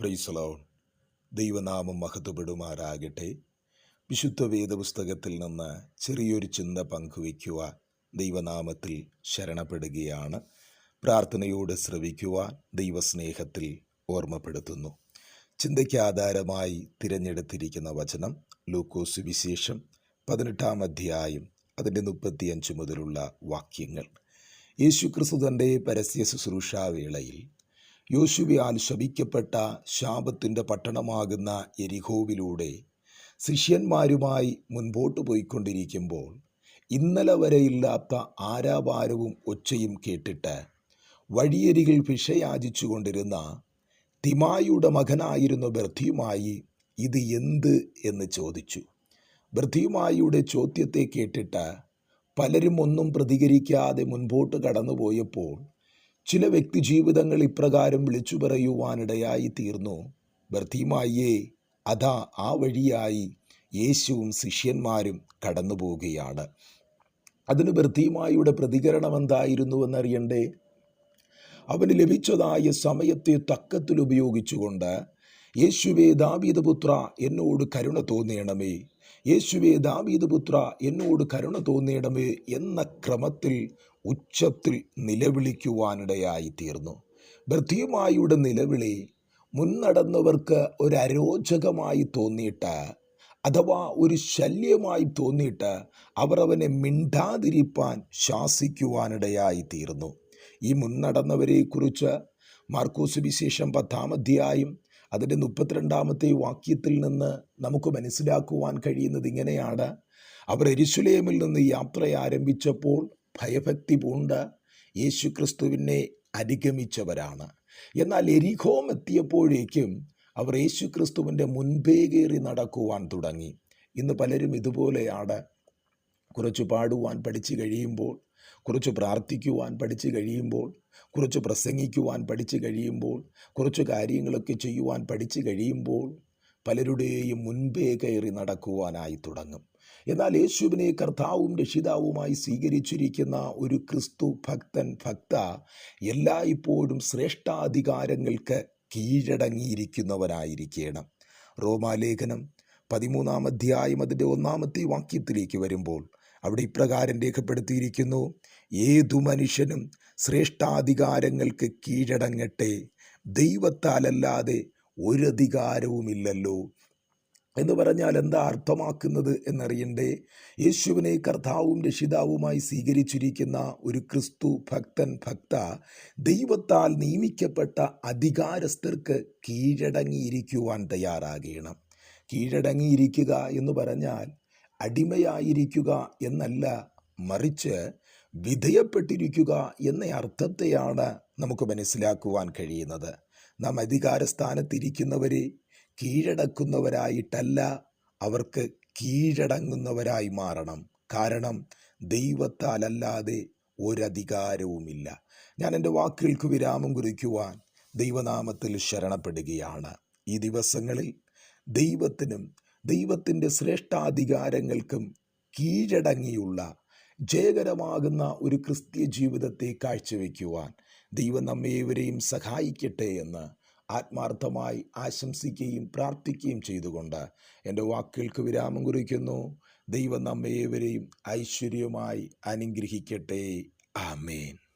പ്രൈസലോൺ ദൈവനാമം മഹത്വപ്പെടുമാറാകട്ടെ. വിശുദ്ധ വേദപുസ്തകത്തിൽ നിന്ന് ചെറിയൊരു ചിന്ത പങ്കുവയ്ക്കുവാൻ ദൈവനാമത്തിൽ ശരണപ്പെടുകയാണ്. പ്രാർത്ഥനയോട് ശ്രവിക്കുവാൻ ദൈവസ്നേഹത്തിൽ ഓർമ്മപ്പെടുത്തുന്നു. ചിന്തയ്ക്ക് ആധാരമായി തിരഞ്ഞെടുത്തിരിക്കുന്ന വചനം ലൂക്കോസ് വിശേഷം പതിനെട്ടാം അധ്യായം അതിന്റെ മുപ്പത്തിയഞ്ച് മുതലുള്ള വാക്യങ്ങൾ. യേശുക്രിസ്തു തന്റെ പരസ്യ ശുശ്രൂഷാവേളയിൽ യോശുവയാൽ ശപിക്കപ്പെട്ട ശാപത്തിന്റെ പട്ടണമാകുന്ന എരിഹോവിലൂടെ ശിഷ്യന്മാരുമായി മുൻപോട്ട് പോയിക്കൊണ്ടിരിക്കുമ്പോൾ ഇന്നലെ വരെയില്ലാത്ത ആരാപാരവും ഒച്ചയും കേട്ടിട്ട് വഴിയരികിൽ ഭിഷയാചിച്ചു കൊണ്ടിരുന്ന തിമായുടെ മകനായിരുന്ന ബർധിയുമായി ഇത് എന്ത് എന്ന് ചോദിച്ചു. ബർധിയുമായിയുടെ ചോദ്യത്തെ കേട്ടിട്ട് പലരും ഒന്നും പ്രതികരിക്കാതെ മുൻപോട്ട് കടന്നുപോയപ്പോൾ ചില വ്യക്തി ജീവിതങ്ങൾ ഇപ്രകാരം വിളിച്ചു പറയുവാനിടയായി തീർന്നു. ബർത്തിമായേ അതാ ആ വഴിയായി യേശുവും ശിഷ്യന്മാരും കടന്നു പോവുകയാണ് അതിന് ബർത്തിമായിയുടെ പ്രതികരണം എന്തായിരുന്നുവെന്നറിയണ്ടേ അവന് ലഭിച്ചതായ സമയത്തെ തക്കത്തിൽ ഉപയോഗിച്ചുകൊണ്ട് യേശുവേ ദാവീദപുത്ര എന്നോട് കരുണ തോന്നണമേ. യേശുവേ ദാവീദപുത്ര എന്നോട് കരുണ തോന്നിയിടമേ എന്ന ക്രമത്തിൽ ഉച്ചത്തിൽ നിലവിളിക്കുവാനിടയായി തീർന്നു ബർത്തിയുമായുടെ നിലവിളി മുന്നടന്നവർക്ക് ഒരു തോന്നിയിട്ട് അഥവാ ഒരു ശല്യമായി തോന്നിയിട്ട് അവർ അവനെ മിണ്ടാതിരിപ്പാൻ ശാസിക്കുവാനിടയായി തീർന്നു ഈ മുന്നടന്നവരെക്കുറിച്ച് മാർക്കോസ് വിശേഷം പത്താം അധ്യായം അതിന്റെ മുപ്പത്തിരണ്ടാമത്തെ വാക്യത്തിൽ നിന്ന് നമുക്ക് മനസ്സിലാക്കുവാൻ കഴിയുന്നത് ഇങ്ങനെയാണ്. അവർ എരിശുലേമിൽ നിന്ന് യാത്ര ആരംഭിച്ചപ്പോൾ ഭയഭക്തി പൂണ്ട് യേശു ക്രിസ്തുവിനെ അനുഗമിച്ചവരാണ്. എന്നാൽ എരിഹോം എത്തിയപ്പോഴേക്കും അവർ യേശു ക്രിസ്തുവിന്റെ മുൻപേ കയറി നടക്കുവാൻ തുടങ്ങി. ഇന്ന് പലരും ഇതുപോലെയാണ് കുറച്ച് പാടുവാൻ പഠിച്ചു കഴിയുമ്പോൾ കുറച്ച് പ്രാർത്ഥിക്കുവാൻ പഠിച്ചു കഴിയുമ്പോൾ കുറച്ച് പ്രസംഗിക്കുവാൻ പഠിച്ചു കഴിയുമ്പോൾ കുറച്ച് കാര്യങ്ങളൊക്കെ ചെയ്യുവാൻ പഠിച്ചു കഴിയുമ്പോൾ പലരുടെയും മുൻപേ കയറി നടക്കുവാനായി തുടങ്ങും. എന്നാൽ യേശുവിനെ കർത്താവും രക്ഷിതാവുമായി സ്വീകരിച്ചിരിക്കുന്ന ഒരു ക്രിസ്തു ഭക്തൻ ഭക്ത എല്ലായ്പ്പോഴും ശ്രേഷ്ഠാധികാരങ്ങൾക്ക് കീഴടങ്ങിയിരിക്കുന്നവനായിരിക്കണം റോമാലേഖനം പതിമൂന്നാം അധ്യായം അതിന്റെ ഒന്നാമത്തെ വാക്യത്തിലേക്ക് വരുമ്പോൾ അവിടെ ഇപ്രകാരം രേഖപ്പെടുത്തിയിരിക്കുന്നു. ഏതു മനുഷ്യനും ശ്രേഷ്ഠാധികാരങ്ങൾക്ക് കീഴടങ്ങട്ടെ. ദൈവത്താലല്ലാതെ ഒരു ഒരധികാരവുമില്ലല്ലോ എന്ന് പറഞ്ഞാൽ എന്താ അർത്ഥമാക്കുന്നത് എന്നറിയണ്ടേ? യേശുവിനെ കർത്താവും രക്ഷിതാവുമായി സ്വീകരിച്ചിരിക്കുന്ന ഒരു ക്രിസ്തു ഭക്തൻ ഭക്ത ദൈവത്താൽ നിയമിക്കപ്പെട്ട അധികാരസ്ഥർക്ക് കീഴടങ്ങിയിരിക്കുവാൻ തയ്യാറാകണം. കീഴടങ്ങിയിരിക്കുക എന്ന് പറഞ്ഞാൽ അടിമയായിരിക്കുക എന്നല്ല മറിച്ച് വിധേയപ്പെട്ടിരിക്കുക എന്ന അർത്ഥത്തെയാണ് നമുക്ക് മനസ്സിലാക്കുവാൻ കഴിയുന്നത്. നാം അധികാരസ്ഥാനത്തിരിക്കുന്നവരെ കീഴടക്കുന്നവരായിട്ടല്ല അവർക്ക് കീഴടങ്ങുന്നവരായി മാറണം. കാരണം ദൈവത്താലല്ലാതെ ഒരധികാരവുമില്ല. ഞാൻ എന്റെ വാക്കുകൾക്ക് വിരാമം കുറിക്കുവാൻ ദൈവനാമത്തിൽ ശരണപ്പെടുകയാണ്. ഈ ദിവസങ്ങളിൽ ദൈവത്തിനും ദൈവത്തിന്റെ ശ്രേഷ്ഠാധികാരങ്ങൾക്കും കീഴടങ്ങിയുള്ള ജയകരമാകുന്ന ഒരു ക്രിസ്തീയ ജീവിതത്തെ കാഴ്ചവെക്കുവാൻ ദൈവം നമ്മേവരെയും സഹായിക്കട്ടെ എന്ന് ആത്മാർത്ഥമായി ആശംസിക്കുകയും പ്രാർത്ഥിക്കുകയും ചെയ്തുകൊണ്ട് എന്റെ വാക്കുകൾക്ക് വിരാമം കുറിക്കുന്നു. ദൈവം നമ്മേവരെയും ഐശ്വര്യമായി അനുഗ്രഹിക്കട്ടെ. ആമേൻ.